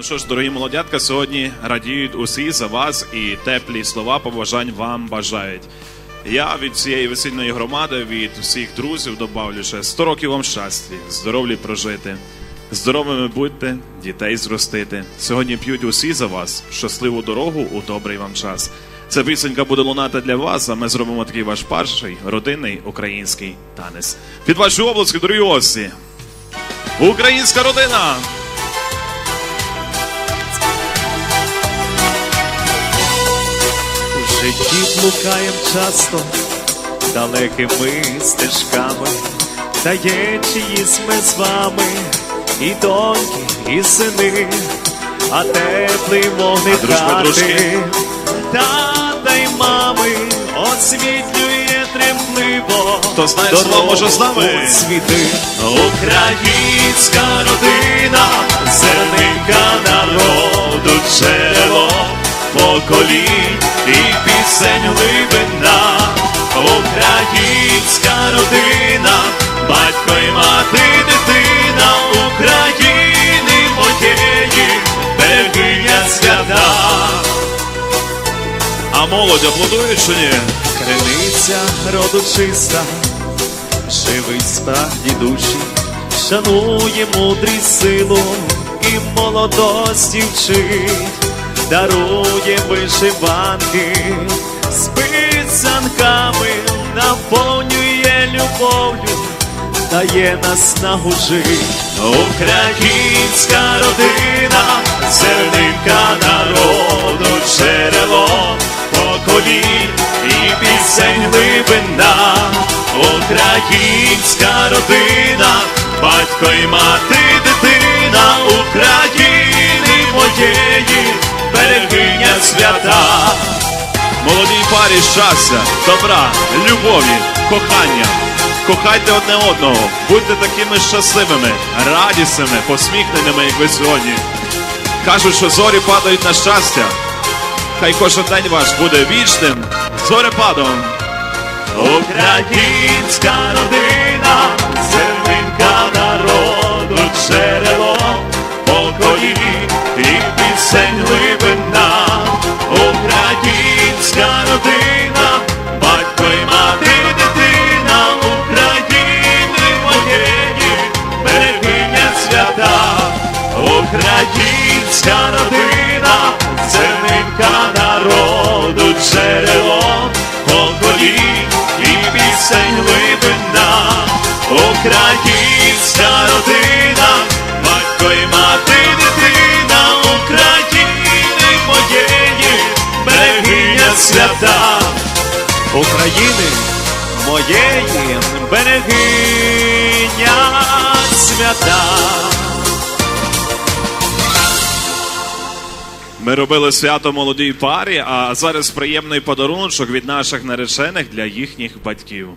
Ну що ж, дорогі молодятка, сьогодні радіють усі за вас і теплі слова побажань вам бажають. Я від цієї весільної громади, від усіх друзів добавлю ще 100 років вам щастя, здоровлі прожити, здоровими будьте, дітей зростити. Сьогодні п'ють усі за вас щасливу дорогу у добрий вам час. Ця пісенька буде лунати для вас, а ми зробимо такий ваш перший родинний український танець. Під ваші обласки, дорогі гості! Українська родина! Житті блукаєм часто далекими стежками, та є чиїсь ми з вами, і доньки, і сини, а теплий дружки? хати, тата й мами освітлює тремливо. Хто знає слово, може з нами? світи. Українська родина, зернинка народу, джерело поколінь родина, батько й мати, дитина України моєї, берегиня свята. А молодь аплодує чи ні? Криниця роду чиста, живий справді душі, шанує мудрість силу і молодості вчить, дарує вишиванки з наповнює любов'ю, дає наснагу жить. Українська родина, зернинка народу, джерело поколінь і пісень глибина. Українська родина, батько й мати, дитина України моєї, берегиня свята. Молодій парі щастя, добра, любові, кохання. Кохайте одне одного, будьте такими щасливими, радісними, посміхненими, як ви сьогодні. Кажуть, що зорі падають на щастя. Хай кожен день ваш буде вічним зорепадом. Українська родина, зернинка народу, джерело поколінь і пісень і пісень глибина. Українська родина, батько й мати, дитина України моєї, берегиня свята. України моєї берегиня свята. Ми робили свято молодій парі, а зараз приємний подарунок від наших наречених для їхніх батьків.